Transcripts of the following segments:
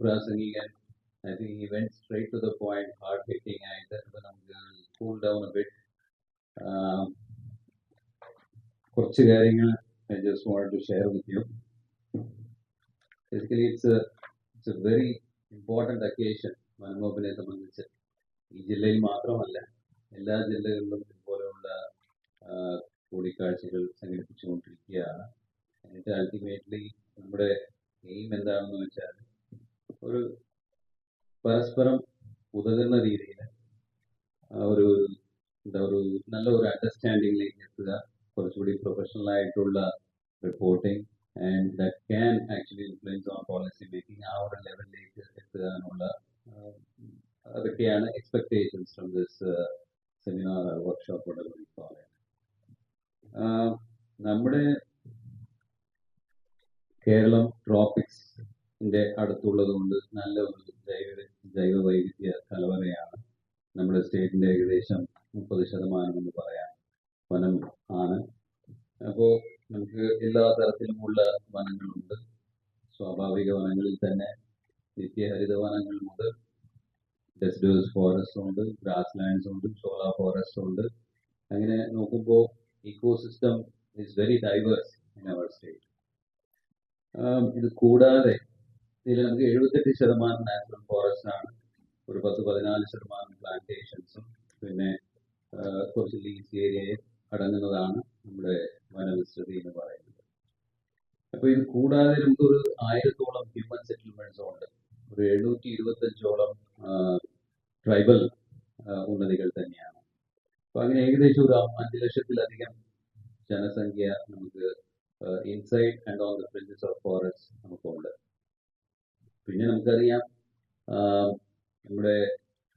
പ്രാസംഗികൻ. I think he went straight to the point hard hitting ആയിട്ട് അപ്പോൾ നമുക്ക് cool down bit കുറച്ച് കാര്യങ്ങൾ I just want to share with you basically it's it's a very important occasion മനമോഹനെ സംബന്ധിച്ച്. ഈ ജില്ലയിൽ മാത്രമല്ല എല്ലാ ജില്ലകളിലും ഇതുപോലെയുള്ള കൂടിക്കാഴ്ചകൾ സംഘടിപ്പിച്ചുകൊണ്ടിരിക്കുകയാണ്. എന്നിട്ട് അൾട്ടിമേറ്റ്ലി നമ്മുടെ എയിം എന്താണെന്ന് വെച്ചാൽ ഒരു പരസ്പരം ഉതകുന്ന രീതിയിൽ ഒരു എന്താ ഒരു നല്ല ഒരു അണ്ടർസ്റ്റാൻഡിങ്ങിലേക്ക് എത്തുക കുറച്ചുകൂടി പ്രൊഫഷണൽ ആയിട്ടുള്ള reporting and that can actually influence on policy making ആ ഒരു ലെവലിലേക്ക് എത്തുക എന്നുള്ള അതൊക്കെയാണ് expectations from this seminar workshop പറയുന്നത് നമ്മുടെ കേരളം ട്രോപ്പിക്സിന്റെ അടുത്തുള്ളത് കൊണ്ട് നല്ല ഒരു ജൈവ ജൈവ വൈവിധ്യ കലവറയാണ് നമ്മുടെ സ്റ്റേറ്റിന്റെ ഏകദേശം മുപ്പത് ശതമാനം എന്ന് പറയാം വനം ആണ്. അപ്പോൾ നമുക്ക് എല്ലാ തരത്തിലുമുള്ള വനങ്ങളുണ്ട്. സ്വാഭാവിക വനങ്ങളിൽ തന്നെ നിത്യഹരിത വനങ്ങൾ മുതൽ ഡെസിഡേഴ്സ് ഫോറസ്റ്റ് ഉണ്ട് ഗ്രാസ് ലാൻഡ്സ് ഉണ്ട് സോളാ ഫോറസ്റ്റ് ഉണ്ട്. അങ്ങനെ നോക്കുമ്പോൾ ecosystem is very diverse in our state ഇത് കൂടാതെ ഇതിൽ നമുക്ക് എഴുപത്തെട്ട് ശതമാനം നാച്ചുറൽ ഫോറസ്റ്റ് ആണ്. ഒരു പത്ത് പതിനാല് ശതമാനം പ്ലാന്റേഷൻസും പിന്നെ കുറച്ച് ലീസ് ഏരിയയെ അടങ്ങുന്നതാണ് നമ്മുടെ വനവിസ്തൃതി എന്ന് പറയുന്നത്. അപ്പൊ ഇത് കൂടാതെ നമുക്കൊരു ആയിരത്തോളം ഹ്യൂമൻ സെറ്റിൽമെന്റ്സും ഉണ്ട്. ഒരു എഴുന്നൂറ്റി ഇരുപത്തഞ്ചോളം ട്രൈബൽ ഉന്നതികൾ തന്നെയാണ്. അപ്പൊ അങ്ങനെ ഏകദേശം ഒരു അഞ്ച് ലക്ഷത്തിലധികം ജനസംഖ്യ നമുക്ക് inside and on the fringes of forest നമുക്കുണ്ട്. പിന്നെ നമുക്കറിയാം നമ്മുടെ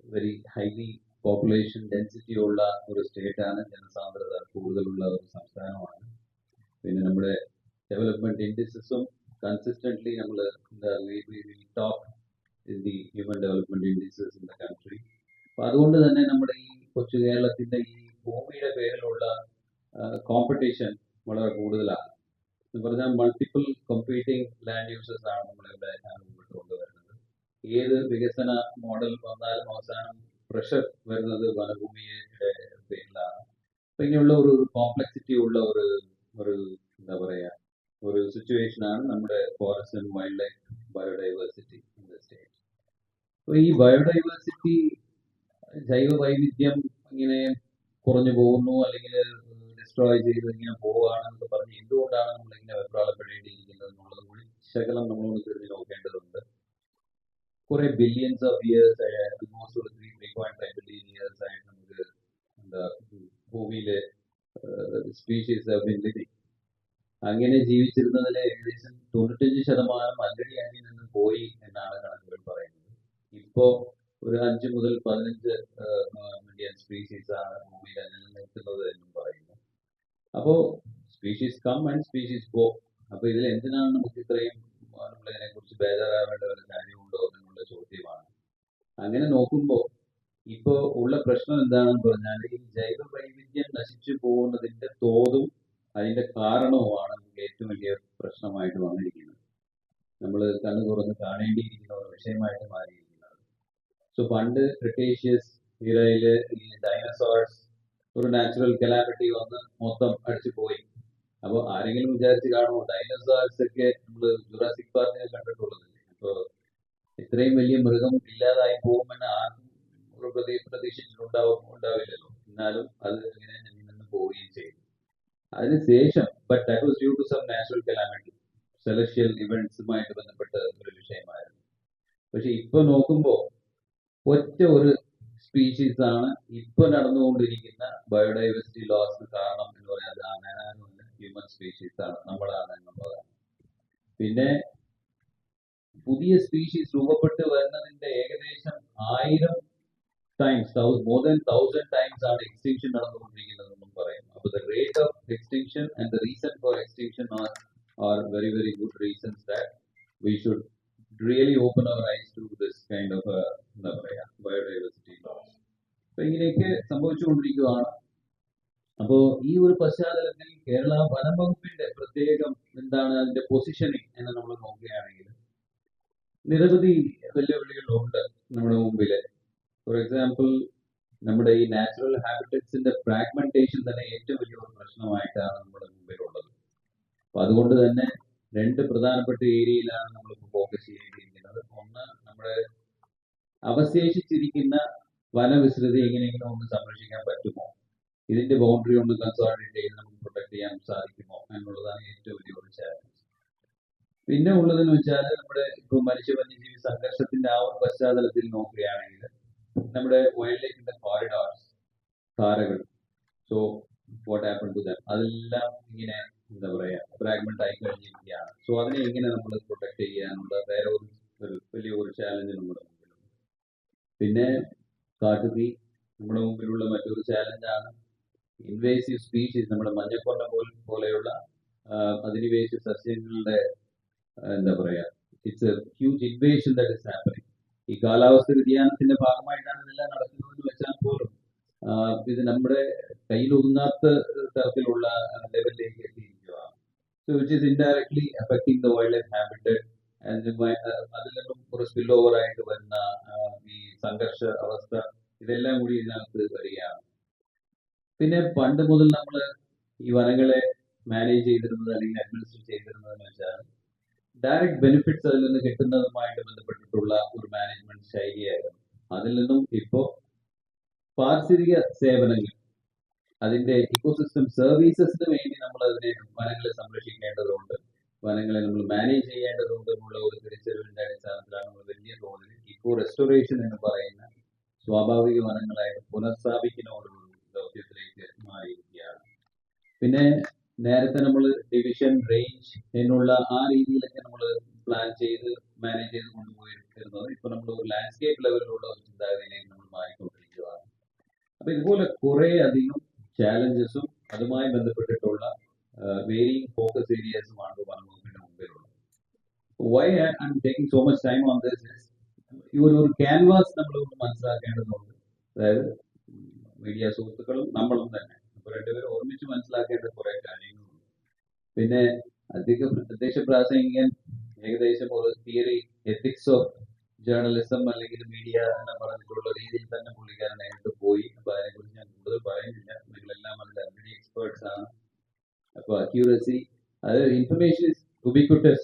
വെരി ഹൈലി പോപ്പുലേഷൻ ഡെൻസിറ്റി ഉള്ള ഒരു സ്റ്റേറ്റ് ആണ് ജനസാന്ദ്രത കൂടുതലുള്ള ഒരു സംസ്ഥാനമാണ്. പിന്നെ നമ്മുടെ ഡെവലപ്മെന്റ് ഇൻഡിസസും കൺസിസ്റ്റന്റ്ലി നമ്മൾ top the human development indices in the country അപ്പൊ അതുകൊണ്ട് തന്നെ നമ്മുടെ ഈ കൊച്ചു കേരളത്തിന്റെ ഈ ഭൂമിയുടെ പേരിലുള്ള കോമ്പറ്റീഷൻ വളരെ കൂടുതലാണ്. പറഞ്ഞാൽ മൾട്ടിപ്പിൾ കമ്പീറ്റിംഗ് ലാൻഡ് യൂസസ് ആണ് നമ്മളിവിടെ മുന്നോട്ട് കൊണ്ടുവരുന്നത്. ഏത് വികസന മോഡൽ വന്നാലും അവസാനം പ്രഷർ വരുന്നത് വനഭൂമിയുടെ പേരിലാണ്. അപ്പൊ ഇങ്ങനെയുള്ള ഒരു കോംപ്ലക്സിറ്റി ഉള്ള ഒരു ഒരു എന്താ പറയാ ഒരു സിറ്റുവേഷൻ ആണ് നമ്മുടെ forest and wildlife biodiversity in the state അപ്പൊ ഈ ബയോഡൈവേഴ്സിറ്റി ജൈവ വൈവിധ്യം ഇങ്ങനെ കുറഞ്ഞു പോകുന്നു അല്ലെങ്കിൽ ഡിസ്ട്രോയ് ചെയ്ത് ഇങ്ങനെ പോവുകയാണെന്നൊക്കെ പറഞ്ഞ് എന്തുകൊണ്ടാണ് നമ്മൾ ഇങ്ങനെ വെപ്രാളപ്പെടേണ്ടിയിരിക്കുന്നത് എന്നുള്ളത് കൂടി ശകലം നമ്മളോട് തിരിഞ്ഞു നോക്കേണ്ടതുണ്ട്. കുറെ ബില്യൻസ് ഓഫ് ഇയേഴ്സ് ഓൾമോസ്റ്റ് ഒരു three three point five billion years ആയിട്ട് നമുക്ക് എന്താ ഭൂമിയിലെ സ്പീഷീസ് ലിവിങ് അങ്ങനെ ജീവിച്ചിരുന്നതിലെ ഏകദേശം തൊണ്ണൂറ്റഞ്ച് ശതമാനം അല്ലടി അതിൽ നിന്ന് പോയി എന്നാണ് കണക്കുകൾ പറയുന്നത്. ഇപ്പോ ഒരു അഞ്ച് മുതൽ പതിനഞ്ച് മില്യൺ സ്പീഷീസ് ആണ് ഭൂമിയിൽ നിലനിൽക്കുന്നത് എന്നും പറയുന്നു. അപ്പോ species come and species go അപ്പൊ ഇതിൽ എന്തിനാണ് നമുക്ക് ഇത്രയും നമ്മളിതിനെ കുറിച്ച് ബേജാറാവേണ്ട ഒരു കാര്യമുണ്ടോ എന്നുള്ള ചോദ്യമാണ്. അങ്ങനെ നോക്കുമ്പോൾ ഇപ്പോ ഉള്ള പ്രശ്നം എന്താണെന്ന് പറഞ്ഞാൽ ഈ ജൈവ വൈവിധ്യം നശിച്ചു പോകുന്നതിന്റെ തോതും അതിന്റെ കാരണവുമാണ് ഏറ്റവും വലിയ പ്രശ്നമായിട്ട് വന്നിരിക്കുന്നത്. നമ്മൾ കണ്ണു തുറന്ന് കാണേണ്ടിയിരിക്കുന്ന ഒരു വിഷയമായിട്ട് മാറിയിരിക്കുന്നത്. സോ പണ്ട് ക്രിട്ടേഷ്യസ് ഇറയിൽ ഈ ഡൈനസോഴ്സ് ഒരു നാച്ചുറൽ കലാമിറ്റി വന്ന് മൊത്തം അടിച്ചു പോയി. അപ്പോൾ ആരെങ്കിലും വിചാരിച്ച് കാണുമോ? ഡൈനോസോഴ്സ് ഒക്കെ നമ്മൾ ജുറാസിക് പാർക്കിൽ കണ്ടിട്ടുള്ളതല്ലേ അപ്പോൾ ഇത്രയും വലിയ മൃഗം ഇല്ലാതായി പോകുമെന്ന് ആർക്കും ഒരു പ്രതി പ്രതീക്ഷിച്ചിട്ടുണ്ടാവും? ഉണ്ടാവില്ലല്ലോ. എന്നാലും അത് ഇങ്ങനെ നിന്ന് പോവുകയും ചെയ്തു. അതിനുശേഷം but that was due to some natural calamity celestial ഇവന്റ്സുമായിട്ട് ബന്ധപ്പെട്ട ഒരു വിഷയമായിരുന്നു. പക്ഷെ ഇപ്പൊ നോക്കുമ്പോൾ ഒറ്റ ഒരു സ്പീഷീസ് ആണ് ഇപ്പൊ നടന്നുകൊണ്ടിരിക്കുന്ന ബയോഡൈവേഴ്സിറ്റി ലോസ് കാരണം എന്ന് പറയുന്നത് അങ്ങനെയൊന്നുമില്ല ഹ്യൂമൻ സ്പീഷീസ് ആണ്. നമ്മളാണ് എന്നുള്ളതാണ് പിന്നെ പുതിയ സ്പീഷീസ് രൂപപ്പെട്ട് വരുന്നതിന്റെ ഏകദേശം ആയിരം times more than thousand times ആണ് എക്സ്റ്റിങ്ഷൻ നടന്നുകൊണ്ടിരിക്കുന്നതെന്നും പറയും അപ്പൊ the rate of extinction and the reason for extinction are are very very good reasons that we should really open our eyes to this kind of എന്താ പറയാ biodiversity loss അപ്പൊ ഇങ്ങനെയൊക്കെ സംഭവിച്ചുകൊണ്ടിരിക്കുകയാണ് അപ്പോ ഈ ഒരു പശ്ചാത്തലത്തിൽ കേരള വനം വകുപ്പിന്റെ പ്രത്യേകം എന്താണ് അതിന്റെ പൊസിഷനിങ് എന്ന് നമ്മൾ നോക്കുകയാണെങ്കിൽ നിരവധി വെല്ലുവിളികളുണ്ട് നമ്മുടെ മുമ്പിൽ. ഫോർ എക്സാമ്പിൾ നമ്മുടെ ഈ നാച്ചുറൽ ഹാബിറ്ററ്റ്സിന്റെ ഫ്രാഗ്മെന്റേഷൻ തന്നെ ഏറ്റവും വലിയൊരു പ്രശ്നമായിട്ടാണ് നമ്മുടെ മുമ്പിലുള്ളത്. അപ്പൊ അതുകൊണ്ട് തന്നെ രണ്ട് പ്രധാനപ്പെട്ട ഏരിയയിലാണ് നമ്മൾ ഫോക്കസ് ചെയ്തിരിക്കുന്നത്. ഒന്ന് നമ്മുടെ അവശേഷിച്ചിരിക്കുന്ന വനവിസ്തൃതി എങ്ങനെയെങ്കിലും ഒന്ന് സംരക്ഷിക്കാൻ പറ്റുമോ? ഇതിന്റെ ബൗണ്ടറി ഒന്ന് കൺസോളിഡേറ്റ് ചെയ്ത് നമുക്ക് പ്രൊട്ടക്ട് ചെയ്യാൻ സാധിക്കുമോ എന്നുള്ളതാണ് ഏറ്റവും വലിയ ഒരു ചാലഞ്ച് പിന്നെ ഉള്ളതെന്ന് വെച്ചാൽ നമ്മുടെ ഇപ്പൊ മനുഷ്യ വന്യജീവി സംഘർഷത്തിന്റെ ആ ഒരു പശ്ചാത്തലത്തിൽ നോക്കുകയാണെങ്കിൽ നമ്മുടെ വൈൽഡ് ലൈഫിന്റെ corridors താരകൾ so what happen to them അതെല്ലാം ഇങ്ങനെ എന്താ പറയാ ഫ്രാഗ്മെന്റ് ആയി കഴിഞ്ഞിരിക്കുകയാണ്. സോ അതിനെ എങ്ങനെ നമ്മൾ പ്രൊട്ടക്ട് ചെയ്യാനുള്ള വേറെ ഒരു വലിയ ഒരു ചാലഞ്ച് നമ്മുടെ പിന്നെ കാട്ടുതീ നമ്മുടെ മുമ്പിലുള്ള മറ്റൊരു ചാലഞ്ചാണ് ഇൻവേസീവ് സ്പീഷീസ് നമ്മുടെ മഞ്ഞക്കൊണ്ട പോൽ- പോലെയുള്ള അധിനിവേശ സസ്യങ്ങളുടെ എന്താ പറയാ it's a huge invasion that is happening ഈ കാലാവസ്ഥ വ്യതിയാനത്തിന്റെ ഭാഗമായിട്ടാണ് ഇതെല്ലാം നടക്കുന്നതെന്ന് വെച്ചാൽ പോലും ഇത് നമ്മുടെ കയ്യിൽ ഒതുങ്ങാത്ത തരത്തിലുള്ള ലെവലിലേക്ക് എത്തിയിരിക്കുകയാണ്. So which is indirectly affecting the wildlife habitat അതിൽ നിന്നും സ്പിൽ ഓവർ ആയിട്ട് വരുന്ന ഈ സംഘർഷ അവസ്ഥ ഇതെല്ലാം കൂടി ഇതിനകത്ത് വരികയാണ്. പിന്നെ പണ്ട് മുതൽ നമ്മൾ ഈ വനങ്ങളെ മാനേജ് ചെയ്തിരുന്നത് അല്ലെങ്കിൽ അഡ്മിനിസ്ട്രേറ്റ് ചെയ്തിരുന്നതെന്ന് വെച്ചാൽ ഡയറക്റ്റ് ബെനിഫിറ്റ്സ് അതിൽ നിന്ന് കിട്ടുന്നതുമായിട്ട് ബന്ധപ്പെട്ടിട്ടുള്ള ഒരു മാനേജ്മെന്റ് ശൈലിയായിരുന്നു. അതിൽ നിന്നും ഇപ്പോ പാരിസ്ഥിതിക സേവനങ്ങൾ അതിന്റെ ഇക്കോസിസ്റ്റം സർവീസസിന് വേണ്ടി നമ്മൾ അതിനെ വനങ്ങളെ സംരക്ഷിക്കേണ്ടതുണ്ട്. വനങ്ങളെ നമ്മൾ മാനേജ് ചെയ്യേണ്ടതുണ്ട് എന്നുള്ള ഒരു തിരിച്ചറിവിന്റെ അടിസ്ഥാനത്തിലാണ് നമ്മൾ വലിയ തോതിൽ ഇക്കോ റെസ്റ്റോറേഷൻ എന്ന് പറയുന്ന സ്വാഭാവിക വനങ്ങളായിട്ട് പുനഃസ്ഥാപിക്കുന്ന ഒരു ദൗത്യത്തിലേക്ക് മാറിയിരിക്കുകയാണ്. പിന്നെ നേരത്തെ നമ്മൾ ഡിവിഷൻ റേഞ്ച് എന്നുള്ള ആ രീതിയിലൊക്കെ നമ്മൾ പ്ലാൻ ചെയ്ത് മാനേജ് ചെയ്ത് കൊണ്ടുപോയിരുന്നത് ഇപ്പൊ നമ്മൾ ഒരു ലാൻഡ്സ്കേപ്പ് ലെവലിലുള്ള ഒരു ചിന്താഗതിയിലേക്ക് നമ്മൾ മാറിക്കൊണ്ടിരിക്കുകയാണ്. അപ്പൊ ഇതുപോലെ കുറെ അധികം ചാലഞ്ചസും അതുമായി ബന്ധപ്പെട്ടിട്ടുള്ള വേരിയിങ് ഫോക്കസ് ഏരിയാസുമാണ് വനംവകുപ്പിന്റെ മുമ്പിലുള്ളത്. Why I'm taking so much time on this ഈ ഒരു ഒരു ക്യാൻവാസ് നമ്മൾ മനസ്സിലാക്കേണ്ടതുണ്ട്. അതായത് മീഡിയ സുഹൃത്തുക്കളും നമ്മളും തന്നെ. അപ്പൊ രണ്ടുപേരും ഒരുമിച്ച് മനസ്സിലാക്കേണ്ട കുറെ കാര്യങ്ങളുണ്ട്. പിന്നെ അധിക പ്രത്യക്ഷ പ്രാസംഗികൻ ഏകദേശം ഒരു തിയറി എത്തിക്സ് ഓഫ് ജേർണലിസം അല്ലെങ്കിൽ മീഡിയ എന്ന് പറഞ്ഞിട്ടുള്ള രീതിയിൽ തന്നെ പുള്ളിക്കാരൻ നേരിട്ട് പോയി. അപ്പൊ അതിനെക്കുറിച്ച് ഞാൻ കൂടുതൽ പറയുന്നില്ല. നിങ്ങളെല്ലാം അതിൽ ഓൾറെഡി എക്സ്പേർട്സ് ആണ്. അപ്പൊ അക്യൂറസി അത് ഇൻഫർമേഷൻ ഇസ്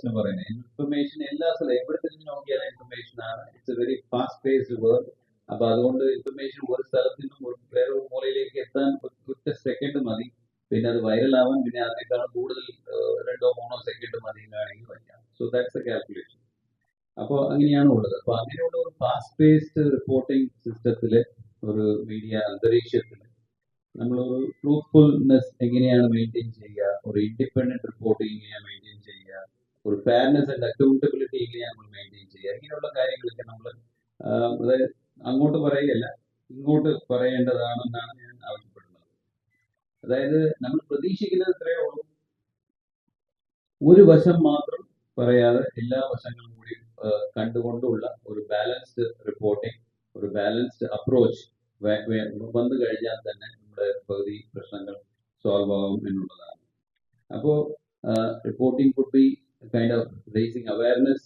എന്ന് പറയുന്നത്. ഇൻഫർമേഷൻ എല്ലാ സ്ഥലം എവിടെ തന്നെ നോക്കിയാലും ഇൻഫർമേഷൻ ആണ്. It's a very fast paced world അപ്പൊ അതുകൊണ്ട് ഇൻഫർമേഷൻ ഒരു സ്ഥലത്ത് നിന്നും വേറെ ഒരു മൂലയിലേക്ക് എത്താൻ ഒറ്റ സെക്കൻഡ് മതി. പിന്നെ അത് വൈറൽ ആവാൻ പിന്നെ അതിനേക്കാൾ കൂടുതൽ രണ്ടോ മൂന്നോ സെക്കൻഡ് മതി എന്നാണെങ്കിൽ വയ്ക്കാം സോ ദാറ്റ്സ് എ കാൽക്കുലേഷൻ അപ്പോൾ അങ്ങനെയാണ് ഉള്ളത്. അപ്പൊ അങ്ങനെയുള്ള ഒരു ഫാസ്റ്റ് പേസ്ഡ് റിപ്പോർട്ടിംഗ് സിസ്റ്റത്തിൽ ഒരു മീഡിയ അന്തരീക്ഷത്തിൽ നമ്മളൊരു ട്രൂത്ത്ഫുൾനെസ് എങ്ങനെയാണ് മെയിന്റെയിൻ ചെയ്യുക? ഒരു ഇൻഡിപെൻഡന്റ് റിപ്പോർട്ടിംഗ് എങ്ങനെയാണ് മെയിന്റെയിൻ ചെയ്യുക? ഒരു ഫെയർനെസ് ആൻഡ് അക്കൗണ്ടബിലിറ്റി എങ്ങനെയാണ് നമ്മൾ മെയിന്റെയിൻ ചെയ്യുക? ഇങ്ങനെയുള്ള കാര്യങ്ങളൊക്കെ നമ്മൾ അതായത് അങ്ങോട്ട് പറയുകയല്ല ഇങ്ങോട്ട് പറയേണ്ടതാണെന്നാണ് ഞാൻ ആവശ്യപ്പെടുന്നത്. അതായത് നമ്മൾ പ്രതീക്ഷിക്കുന്നത് ഇത്രയേ ഉള്ളൂ. ഒരു വശം മാത്രം പറയാതെ എല്ലാ വശങ്ങളും കൂടി കണ്ടുകൊണ്ടുള്ള ഒരു ബാലൻസ്ഡ് റിപ്പോർട്ടിംഗ് ഒരു ബാലൻസ്ഡ് അപ്രോച്ച് വന്നു കഴിഞ്ഞാൽ തന്നെ നമ്മുടെ പകുതി പ്രശ്നങ്ങൾ സോൾവ് ആകും എന്നുള്ളതാണ്. അപ്പോ reporting could be kind of raising awareness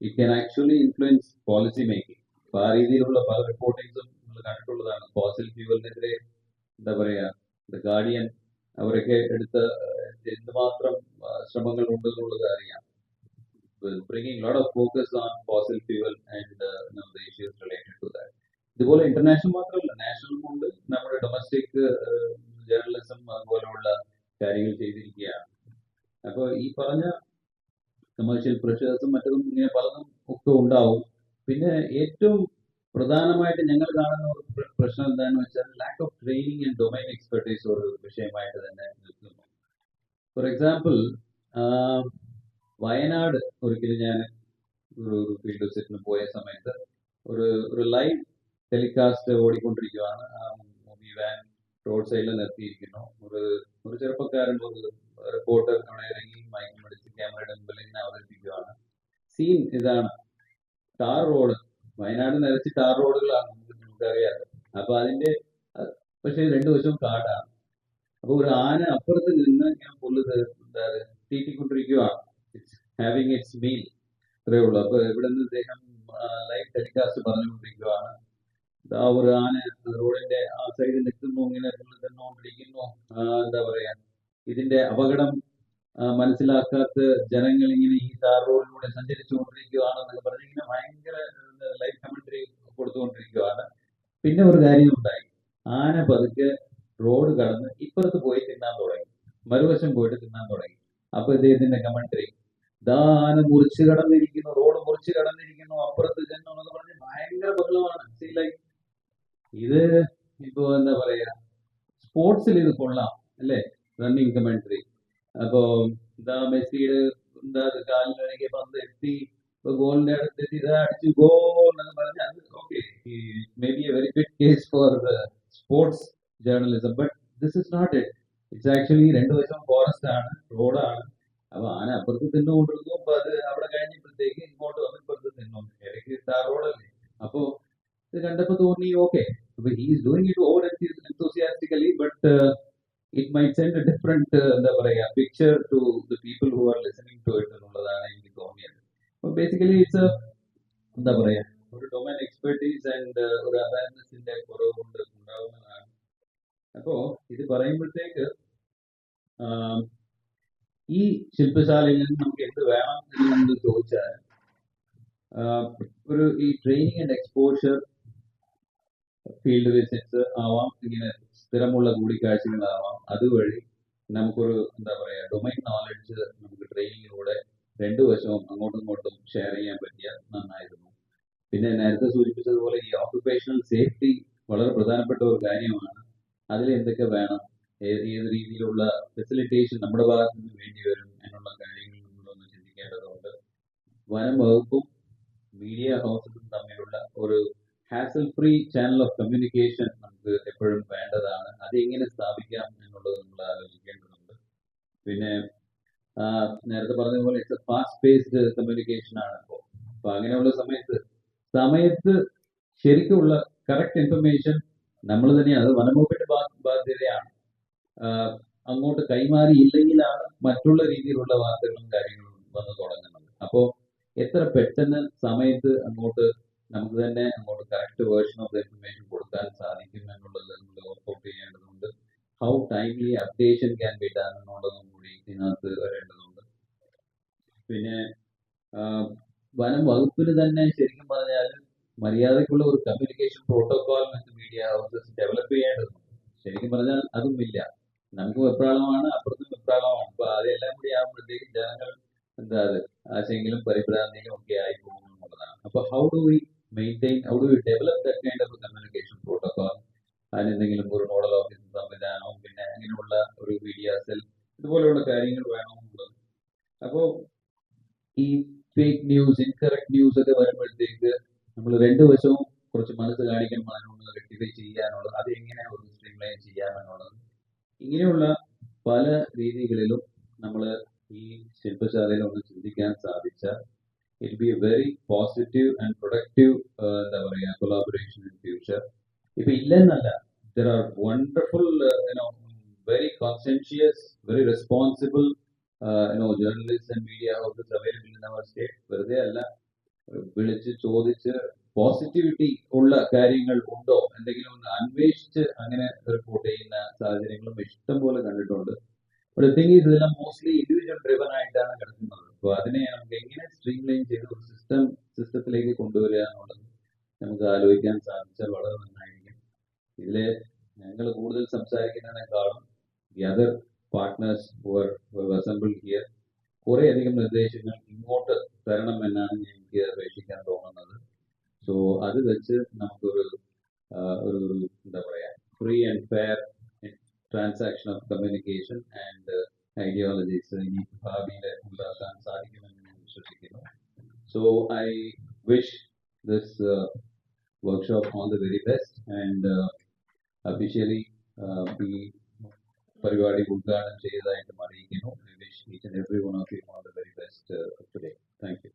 it can actually influence policy making അപ്പൊ ആ രീതിയിലുള്ള പല റിപ്പോർട്ടിങ്സും നമ്മൾ കണ്ടിട്ടുള്ളതാണ്. ഫോസിൽ ഫ്യൂവലിനെതിരെ എന്താ പറയാ ദ ഗാർഡിയൻ അവരൊക്കെ എടുത്ത എന്തുമാത്രം ശ്രമങ്ങൾ ശ്രമങ്ങൾ ഉണ്ടെന്നുള്ളത് അറിയാം. Bringing lot of focus on fossil fuel and the issues related to that ഇതുപോലെ ഇന്റർനാഷണൽ മാത്രമല്ല നാഷണൽ ഉണ്ട് നമ്മുടെ ഡൊമസ്റ്റിക് ജേർണലിസം അതുപോലെയുള്ള കാര്യങ്ങൾ ചെയ്തിരിക്കുകയാണ്. അപ്പോൾ ഈ പറഞ്ഞ കമേഴ്ഷ്യൽ പ്രഷേഴ്സും മറ്റതും ഇങ്ങനെ പലതും ഒക്കെ ഉണ്ടാവും. പിന്നെ ഏറ്റവും പ്രധാനമായിട്ട് ഞങ്ങൾ കാണുന്ന ഒരു പ്ര- പ്രശ്നം എന്താണെന്ന് വെച്ചാൽ lack of training and domain expertise ഒരു വിഷയമായിട്ട് തന്നെ നിൽക്കുന്നു. ഫോർ എക്സാമ്പിൾ വയനാട് ഒരിക്കലും ഞാൻ ഒരു ഫീൽഡ് വിസിറ്റിന് പോയ സമയത്ത് ഒരു ഒരു ലൈവ് ടെലികാസ്റ്റ് ഓടിക്കൊണ്ടിരിക്കുകയാണ് മൂവി വാൻ റോഡ് സൈഡിൽ നിർത്തിയിരിക്കുന്നു. ഒരു ഒരു ചെറുപ്പക്കാരൻ ഒരു റിപ്പോർട്ടർ അവിടെ ഇറങ്ങി മയക്കം പിടിച്ച് ക്യാമറയുടെ മുമ്പിൽ ഇങ്ങനെ അവതരിപ്പിക്കുകയാണ് സീൻ ഇതാണ്. ടാർ റോഡ് വയനാട് നിരച്ച് ടാർ റോഡുകളാണ് നമുക്ക് നമുക്കറിയാം. അപ്പൊ അതിന്റെ പക്ഷെ രണ്ടു വശവും കാടാണ്. അപ്പൊ ഒരു ആന അപ്പുറത്ത് നിന്ന് ഇങ്ങനെ പുല്ല് എന്താ തീറ്റിക്കൊണ്ടിരിക്കുകയാണ് ഹാവിങ് ഇറ്റ്സ് മീൽ ഇത്രയേ ഉള്ളൂ. അപ്പൊ ഇവിടെ നിന്ന് ഇദ്ദേഹം ലൈവ് ടെലികാസ്റ്റ് പറഞ്ഞുകൊണ്ടിരിക്കുകയാണ് ദാ ഒരു ആന റോഡിന്റെ ആ സൈഡിൽ നിൽക്കുന്നു ഇങ്ങനെ തന്നുകൊണ്ടിരിക്കുന്നു ആ, എന്താ പറയാ ഇതിന്റെ അപകടം മനസ്സിലാക്കാത്ത ജനങ്ങൾ ഇങ്ങനെ ഈ താർ റോഡിലൂടെ സഞ്ചരിച്ചുകൊണ്ടിരിക്കുകയാണെന്നൊക്കെ പറഞ്ഞ് ഇങ്ങനെ ഭയങ്കര ലൈഫ് കമന്ററി കൊടുത്തുകൊണ്ടിരിക്കുകയാണ്. പിന്നെ ഒരു കാര്യം ഉണ്ടായി. ആന പതുക്കെ റോഡ് കടന്ന് ഇപ്പുറത്ത് പോയി തിന്നാൻ തുടങ്ങി. മറുവശം പോയിട്ട് തിന്നാൻ തുടങ്ങി. അപ്പൊ ഇദ്ദേഹത്തിന്റെ കമന്ററി ദാ ആന മുറിച്ച് കടന്നിരിക്കുന്നു റോഡ് മുറിച്ച് കടന്നിരിക്കുന്നു അപ്പുറത്ത് ചെന്നു എന്നൊക്കെ പറഞ്ഞ് ഭയങ്കര ബഹളമാണ്. ലൈക്ക് ഇത് ഇപ്പോ എന്താ പറയാ സ്പോർട്സിൽ ഇത് കൊള്ളാം അല്ലേ? റണ്ണിങ് കമൻട്രി അപ്പോ എന്താ മെസ്സിയുടെ എന്താ കാലിനിടയ്ക്ക് പന്ത് എത്തി ഇപ്പൊ ഗോളിന്റെ അടുത്തെത്തി ഇതാ അടിച്ചു ഗോൾ എന്ന് പറഞ്ഞ് അത് okay may be a very good case for sports journalism but this is not it it's actually രണ്ടു വശം ഫോറസ്റ്റ് ആണ് റോഡാണ് അപ്പൊ ആന അപ്പുറത്ത് തിന്നുകൊണ്ടിരുന്നു അപ്പൊ അത് അവിടെ കഴിഞ്ഞപ്പോഴത്തേക്ക് ഇങ്ങോട്ട് വന്ന് ഇപ്പുറത്ത് തിന്നു ഇടയ്ക്ക് ടാർ റോഡല്ലേ അപ്പോ ഇത് കണ്ടപ്പോ തോന്നി okay he's doing it over enthusiastically but it might send a different എന്താ പറയാ picture to the people who are listening to it എന്നുള്ളതാണ് എനിക്ക് തോന്നിയത്. അപ്പൊ ബേസിക്കലി ഇറ്റ്സ് എന്താ പറയാ ഒരു ഡൊമൈൻ എക്സ്പെർട്ടീസ് ആൻഡ് ഒരു അവയർനെസിന്റെ കുറവ് കൊണ്ട് ഉണ്ടാവുന്നതാണ്. അപ്പോ ഇത് പറയുമ്പോഴത്തേക്ക് ഈ ശില്പശാലയിൽ നിന്ന് നമുക്ക് എന്ത് വേണം എന്ന് ചോദിച്ചാൽ ഒരു ഈ training and exposure field visits ആവാം ഇങ്ങനെ സ്ഥിരമുള്ള കൂടിക്കാഴ്ചകളാവാം. അതുവഴി നമുക്കൊരു എന്താ പറയുക ഡൊമൈൻ നോളജ് നമുക്ക് ട്രെയിനിങ്ങിലൂടെ രണ്ടു വശവും അങ്ങോട്ടും ഇങ്ങോട്ടും ഷെയർ ചെയ്യാൻ പറ്റിയ നന്നായിരുന്നു. പിന്നെ നേരത്തെ സൂചിപ്പിച്ചതുപോലെ ഈ ഓക്കുപേഷണൽ സേഫ്റ്റി വളരെ പ്രധാനപ്പെട്ട ഒരു കാര്യമാണ്. അതിൽ എന്തൊക്കെ വേണം ഏത് ഏത് രീതിയിലുള്ള ഫെസിലിറ്റേഷൻ നമ്മുടെ ഭാഗത്തു നിന്ന് വേണ്ടി വരും എന്നുള്ള കാര്യങ്ങൾ നമ്മളൊന്ന് ചിന്തിക്കേണ്ടതുണ്ട്. വനം വകുപ്പും മീഡിയ ഹൗസും തമ്മിലുള്ള ഒരു hassle free channel of communication നമുക്ക് എപ്പോഴും വേണ്ടതാണ്. അത് എങ്ങനെ സ്ഥാപിക്കാം എന്നുള്ളത് നമ്മൾ ആലോചിക്കേണ്ടതുണ്ട്. പിന്നെ നേരത്തെ പറഞ്ഞതുപോലെ it's a fast paced communication ആണ് ഇപ്പോൾ അപ്പൊ അങ്ങനെയുള്ള സമയത്ത് സമയത്ത് ശരിക്കുള്ള കറക്റ്റ് ഇൻഫർമേഷൻ നമ്മൾ തന്നെയാണ് അത് വനംവകുപ്പിന്റെ ബാധ്യതയാണ്. അങ്ങോട്ട് കൈമാറിയില്ലെങ്കിലാണ് മറ്റുള്ള രീതിയിലുള്ള വാർത്തകളും കാര്യങ്ങളും വന്നു തുടങ്ങുന്നത്. അപ്പോൾ എത്ര പെട്ടെന്ന് സമയത്ത് അങ്ങോട്ട് നമുക്ക് തന്നെ അങ്ങോട്ട് correct version of the information കൊടുക്കാൻ സാധിക്കും എന്നുള്ളത് നമ്മൾ വർക്ക്ഔട്ട് ചെയ്യേണ്ടതുണ്ട്. How timely updation can be done എന്നുള്ളതും കൂടി ഇതിനകത്ത് വരേണ്ടതുണ്ട്. പിന്നെ വനം വകുപ്പിന് തന്നെ ശരിക്കും പറഞ്ഞാൽ മര്യാദക്കുള്ള ഒരു communication protocol with media houses develop ചെയ്യേണ്ടതുണ്ട്. ശരിക്കും പറഞ്ഞാൽ അതും ഇല്ല. നമുക്ക് വെപ്രാളമാണ് അപ്പുറത്തും വെപ്രാളമാണ്. അപ്പൊ അതെല്ലാം കൂടി ആകുമ്പോഴത്തേക്കും ജനങ്ങൾ എന്താ അത് ആശയെങ്കിലും പരിഭ്രാന്തിയിലും ഒക്കെ ആയി പോകുന്നു എന്നുള്ളതാണ്. അപ്പൊ how do we maintain how do we develop that kind of communication protocol അതിനെന്തെങ്കിലും ഒരു നോഡൽ ഓഫീസ് സംവിധാനവും പിന്നെ അങ്ങനെയുള്ള ഒരു മീഡിയ സെൽ ഇതുപോലെയുള്ള കാര്യങ്ങൾ വേണമെന്നുള്ളത്. അപ്പോൾ ഈ ഫേക്ക് ന്യൂസ് ഇൻകറക്റ്റ് ന്യൂസ് ഒക്കെ വരുമ്പോഴത്തേക്ക് നമ്മൾ രണ്ട് വശവും കുറച്ച് മനസ്സ് കാണിക്കണം അതിനുള്ള റെക്ടിഫൈ ചെയ്യാനുള്ളത് അത് എങ്ങനെ ഒരു സ്ട്രീംലൈൻ ചെയ്യാമെന്നുള്ളത്. ഇങ്ങനെയുള്ള പല രീതികളിലും നമ്മൾ ഈ ശില്പശാലയിൽ ഒന്ന് ചിന്തിക്കാൻ സാധിച്ചാൽ it be a very positive and productive എന്താ പറയുക കൊളാബറേഷൻ ഇൻ ഫ്യൂച്ചർ ഇപ്പൊ ഇല്ലെന്നല്ല there are wonderful you know very conscientious very responsible you know journalist and media houses available in our state വെറുതെ അല്ല വിളിച്ച് ചോദിച്ച് പോസിറ്റിവിറ്റി ഉള്ള കാര്യങ്ങൾ ഉണ്ടോ എന്തെങ്കിലും ഒന്ന് അന്വേഷിച്ച് അങ്ങനെ റിപ്പോർട്ട് ചെയ്യുന്ന സാഹചര്യങ്ങളും ഇഷ്ടം പോലെ കണ്ടിട്ടുണ്ട്. ഒരു തിങ് ഇതെല്ലാം മോസ്റ്റ്ലി ഇൻഡിവിജ്വൽ ഡ്രിവൻ ആയിട്ടാണ് കിടക്കുന്നത്. അപ്പോൾ അതിനെ നമുക്ക് എങ്ങനെ സ്ട്രീം ലൈൻ ചെയ്ത് ഒരു സിസ്റ്റം സിസ്റ്റത്തിലേക്ക് കൊണ്ടുവരിക എന്നുള്ളത് നമുക്ക് ആലോചിക്കാൻ സാധിച്ചാൽ വളരെ നന്നായിരിക്കും. ഇതിൽ ഞങ്ങൾ കൂടുതൽ സംസാരിക്കുന്നതിനേക്കാളും the other partners assemble here കുറേ അധികം നിർദ്ദേശങ്ങൾ ഇങ്ങോട്ട് തരണം എന്നാണ് എനിക്ക് അപേക്ഷിക്കാൻ തോന്നുന്നത്. സോ അത് വെച്ച് നമുക്കൊരു ഒരു എന്താ പറയുക free and fair transaction of communication and So I wish this workshop all the very best and officially uh, be പരിപാടി ഉദ്ഘാടനം ചെയ്തതായിട്ടും അറിയിക്കുന്നു I wish each and every one of you all the very best today thank you